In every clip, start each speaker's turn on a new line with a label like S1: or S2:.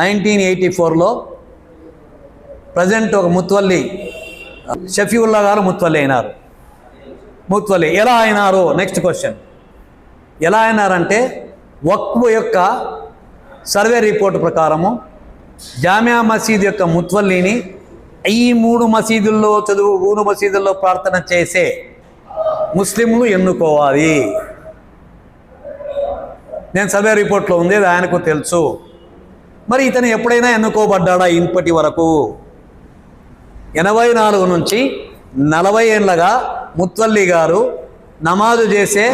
S1: Nineteen eighty ఫోర్లో present ఒక ముత్వల్లి షఫీవుల్లా గారు ముత్వల్లి అయినారు. ముత్వల్లి ఎలా అయినారు నెక్స్ట్ క్వశ్చన్ ఎలా అయినారంటే వక్ఫ్ యొక్క సర్వే రిపోర్ట్ ప్రకారము జామియా మసీద్ యొక్క ముత్వల్లిని ఈ మూడు మసీదుల్లో చదువు మూడు మసీదుల్లో ప్రార్థన చేసే ముస్లింలు ఎన్నుకోవాలి. నేను సర్వే రిపోర్ట్లో ఉంది ఆయనకు తెలుసు. మరి ఇతను ఎప్పుడైనా ఎన్నుకోబడ్డాడా ఇప్పటి వరకు? ఎనభై నాలుగు నుంచి నలభై ఏళ్ళగా ముత్వల్లి గారు నమాజు చేసే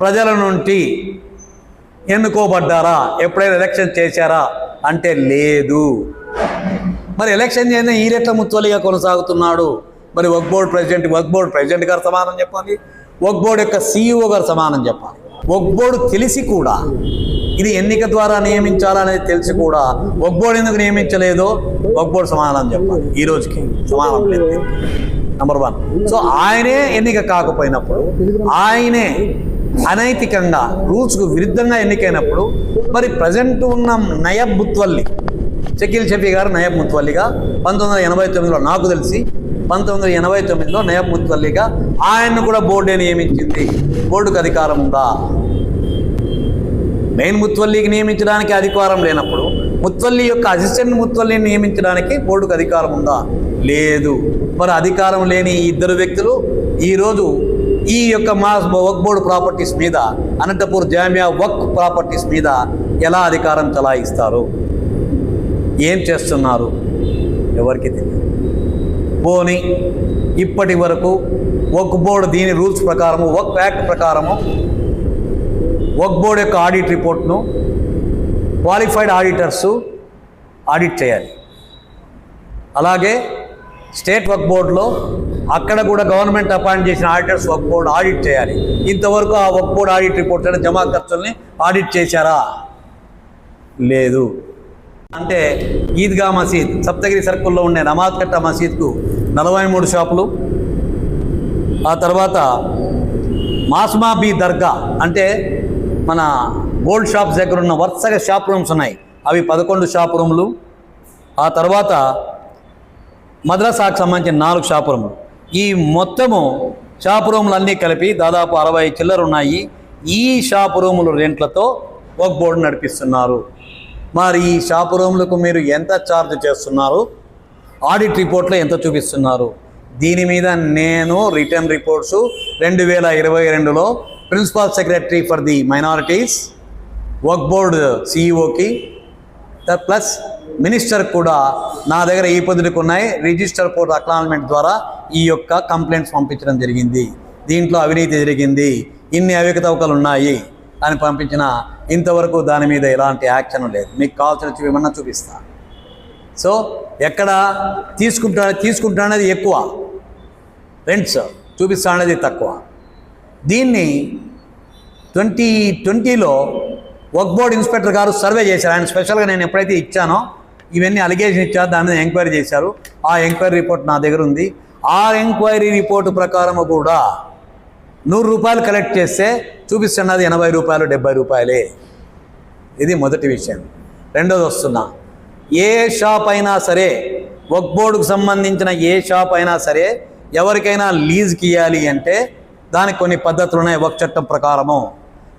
S1: ప్రజల నుండి ఎన్నుకోబడ్డారా? ఎప్పుడైనా ఎలక్షన్ చేశారా? అంటే లేదు. మరి ఎలక్షన్ చేసిన ఈ రెట్ల ముత్వల్లిగా కొనసాగుతున్నాడు. మరి Waqf board president Waqf board president గారు సమానం చెప్పాలి. వక్ బోర్డ్ యొక్క సీఈఓ గారు సమానం చెప్పాలి. వక్ తెలిసి కూడా ఇది ఎన్నిక ద్వారా నియమించాలనేది తెలిసి కూడా వక్ ఎందుకు నియమించలేదో వక్ సమాధానం చెప్పాలి. ఈ రోజుకి సమాధానం లేదు. నంబర్ వన్ సో ఆయనే ఎన్నిక కాకపోయినప్పుడు ఆయనే అనైతికంగా రూల్స్కు విరుద్ధంగా ఎన్నికైనప్పుడు మరి ప్రజెంట్ ఉన్న నయబ్ ముత్వల్లి షకీల్ షఫీ గారు నయబ్ ముత్వల్లిగా పంతొమ్మిది వందల ఎనభై తొమ్మిదిలో నాకు తెలిసి పంతొమ్మిది వందల ఎనభై తొమ్మిదిలో నయబ్ ముత్తల్లిగా ఆయన్ను కూడా బోర్డే నియమించింది. బోర్డుకు అధికారం ఉందా? మెయిన్ ముత్వల్లికి నియమించడానికి అధికారం లేనప్పుడు ముత్వల్లి యొక్క అసిస్టెంట్ ముత్వల్లిని నియమించడానికి బోర్డుకు అధికారం ఉందా? లేదు. మరి అధికారం లేని ఈ ఇద్దరు వ్యక్తులు ఈరోజు ఈ యొక్క మా వక్ బోర్డు ప్రాపర్టీస్ మీద అనంతపూర్ జామియా వక్ ప్రాపర్టీస్ మీద ఎలా అధికారం చలాయిస్తారు? ఏం చేస్తున్నారు? ఎవరికి తెలియదు. పోని ఇప్పటి వరకు వక్ బోర్డు దీని రూల్స్ ప్రకారము వక్ యాక్ట్ ప్రకారము వక్ బోర్డ్ యొక్క ఆడిట్ రిపోర్ట్ను క్వాలిఫైడ్ ఆడిటర్స్ ఆడిట్ చేయాలి. అలాగే స్టేట్ వర్క్ బోర్డులో అక్కడ కూడా గవర్నమెంట్ అపాయింట్ చేసిన ఆడిటర్స్ వర్క్ బోర్డు ఆడిట్ చేయాలి. ఇంతవరకు ఆ వర్క్ బోర్డు ఆడిట్ రిపోర్ట్ అంటే జమా ఖర్చుల్ని ఆడిట్ చేశారా? లేదు. అంటే ఈద్గా మసీద్ సప్తగిరి సర్కుల్లో ఉండే నమాజ్ కట్ట మసీద్కు నలభై మూడు షాపులు. ఆ తర్వాత మాస్మా బి దర్గా అంటే మన గోల్డ్ షాప్స్ దగ్గర ఉన్న వరుసగా షాప్ రూమ్స్ ఉన్నాయి. అవి పదకొండు షాప్ రూమ్లు. ఆ తర్వాత మద్రసాకు సంబంధించిన నాలుగు షాప్ రూమ్లు. ఈ మొత్తము షాప్ రూమ్లు అన్నీ కలిపి దాదాపు అరవై చిల్లర ఉన్నాయి. ఈ షాప్ రూములు రెంట్లతో ఒక బోర్డు నడిపిస్తున్నారు. మరి ఈ షాప్ రూమ్లకు మీరు ఎంత ఛార్జ్ చేస్తున్నారు? ఆడిట్ రిపోర్ట్లో ఎంత చూపిస్తున్నారు? దీని మీద నేను రిటర్న్ రిపోర్ట్స్ రెండు వేల ఇరవై రెండులో principal secretary for the minorities work board సిఇఓకి ప్లస్ మినిస్టర్ కూడా నా దగ్గర ఈ పొద్దుకు ఉన్నాయి? రిజిస్టర్ కోర్ట్ అక్నాలజ్మెంట్ ద్వారా ఈ యొక్క కంప్లైంట్స్ పంపించడం జరిగింది. దీంట్లో అవినీతి జరిగింది. ఇన్ని అవకతవకలు ఉన్నాయి. అని పంపించిన ఇంతవరకు దాని మీద ఎలాంటి యాక్షన్ లేదు. మీకు కావాల్సిన చూపమన్నా చూపిస్తా. సో ఎక్కడ తీసుకుంటా తీసుకుంటా అనేది ఎక్కువ. రెంట్స్ చూపిస్తా అనేది తక్కువ. దీన్ని ట్వంటీ ట్వంటీలో వర్క్ బోర్డ్ ఇన్స్పెక్టర్ గారు సర్వే చేశారు. ఆయన స్పెషల్గా నేను ఎప్పుడైతే ఇచ్చానో ఇవన్నీ అలిగేషన్ ఇచ్చారు దాని మీద ఎంక్వైరీ చేశారు. ఆ ఎంక్వైరీ రిపోర్ట్ నా దగ్గర ఉంది. ఆ ఎంక్వైరీ రిపోర్ట్ ప్రకారము కూడా నూరు రూపాయలు కలెక్ట్ చేస్తే చూపిస్తున్నది ఎనభై రూపాయలు డెబ్బై రూపాయలే. ఇది మొదటి విషయం. రెండోది వస్తున్నా. ఏ షాప్ అయినా సరే వర్క్ బోర్డుకు సంబంధించిన ఏ షాప్ అయినా సరే ఎవరికైనా లీజ్కి ఇవ్వాలి అంటే దానికి కొన్ని పద్ధతులు ఉన్నాయి. వర్క్ చట్టం ప్రకారము.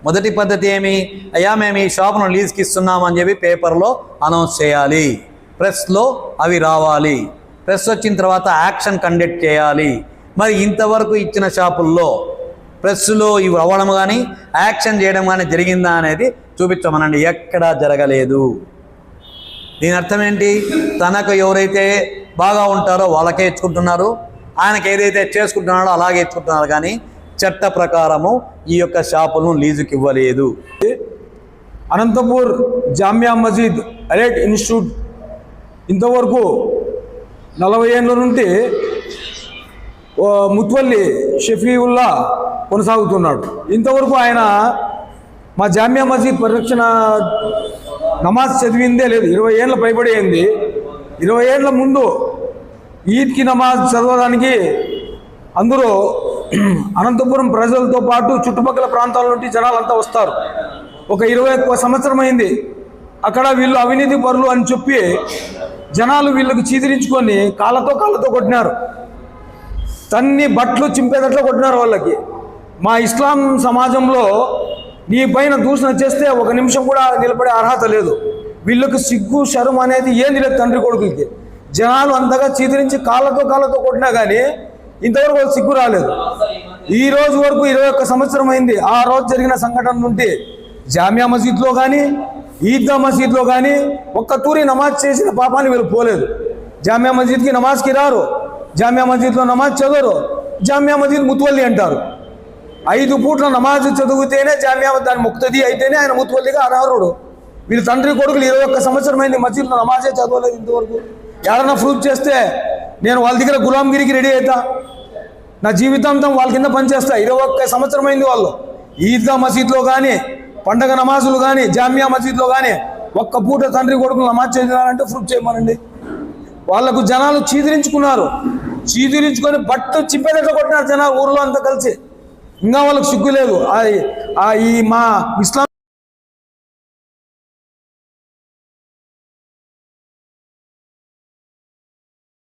S1: మొదటి పద్ధతి ఏమి? అయ్యా మేము ఈ షాప్ను లీజ్కి ఇస్తున్నామని చెప్పి పేపర్లో అనౌన్స్ చేయాలి. ప్రెస్లో అవి రావాలి. ప్రెస్ వచ్చిన తర్వాత యాక్షన్ కండక్ట్ చేయాలి. మరి ఇంతవరకు ఇచ్చిన షాపుల్లో ప్రెస్లో ఇవి అవ్వడం కానీ యాక్షన్ చేయడం కానీ జరిగిందా అనేది చూపించమనండి. ఎక్కడా జరగలేదు. దీని అర్థం ఏంటి? తనకు ఎవరైతే బాగా ఉంటారో వాళ్ళకే ఇచ్చుకుంటున్నారు. ఆయనకి ఏదైతే చేసుకుంటున్నాడో అలాగే ఇచ్చుకుంటున్నారు. కానీ చట్ట ప్రకారము ఈ యొక్క షాపులను లీజుకి ఇవ్వలేదు.
S2: అనంతపూర్ జామియా మసీద్ అలేట్ ఇన్స్టిట్యూట్ ఇంతవరకు నలభై ఏళ్ళ నుండి ముత్వల్లి షఫీవుల్లా కొనసాగుతున్నాడు. ఇంతవరకు ఆయన మా జామియా మసీద్ పరిరక్షణ నమాజ్ చదివిందే లేదు. ఇరవై ఏళ్ళ పైబడి అయింది. ఇరవై ఏళ్ళ ముందు ఈద్కి నమాజ్ చదవడానికి అందరూ అనంతపురం ప్రజలతో పాటు చుట్టుపక్కల ప్రాంతాల నుండి జనాలంతా వస్తారు. ఒక ఇరవై ఒక్క సంవత్సరం అయింది. అక్కడ వీళ్ళు అవినీతి పరులు అని చెప్పి జనాలు వీళ్ళకి చీదిరించుకొని కాళ్ళతో కాళ్ళతో కొట్టినారు. తన్ని బట్టలు చింపేటట్లు కొట్టినారు వాళ్ళకి. మా ఇస్లాం సమాజంలో నీ పైన దూషణ చేస్తే ఒక నిమిషం కూడా నిలబడే అర్హత లేదు. వీళ్ళకి సిగ్గు శరం అనేది ఏంది లేదు తండ్రి కొడుకులకి. జనాలు అంతగా చీదిరించి కాళ్ళతో కాళ్ళతో కొట్టినా కానీ ఇంతవరకు వాళ్ళు సిగ్గు రాలేదు. ఈ రోజు వరకు ఇరవై ఒక్క సంవత్సరం అయింది. ఆ రోజు జరిగిన సంఘటన నుండి జామియా మసీద్లో కానీ ఈద్గా మసీద్లో కానీ ఒక్క తూరి నమాజ్ చేసిన పాపాన్ని వీళ్ళు పోలేదు. జామియా మసీద్కి నమాజ్కి రారు. జామియా మసీద్లో నమాజ్ చదవరు. జామియా మసీద్ ముత్వల్లి అంటారు. ఐదు పూట్ల నమాజ్ చదివితేనే జామియా దాని ముక్తది అయితేనే ఆయన ముత్వల్లిగా అనర్హుడు వీళ్ళ తండ్రి కొడుకులు ఇరవై ఒక్క సంవత్సరమైంది మసీద్లో నమాజే చదవలేదు ఇంతవరకు. ఎవరన్నా ప్రూఫ్ చేస్తే నేను వాళ్ళ దగ్గర గులాంగిరికి రెడీ అవుతా నా జీవితాంతం వాళ్ళ కింద పనిచేస్తా. ఇరవై ఒక్క సంవత్సరమైంది వాళ్ళు. ఈద్గా మసీద్లో కానీ పండగ నమాజులు కానీ జామియా మసీద్లో కానీ ఒక్క పూట తండ్రి కొడుకులు నమాజ్ చేసినారంటే ప్రూఫ్ చేయమనండి. వాళ్ళకు జనాలు చీదిరించుకున్నారు. చీదిరించుకొని బట్టు చింపేదట్లు కొట్టినారు జనాలు ఊర్లో అంతా కలిసి. ఇంకా వాళ్ళకి సిగ్గు లేదు. ఆ- ఆ ఈ మా ఇస్లాం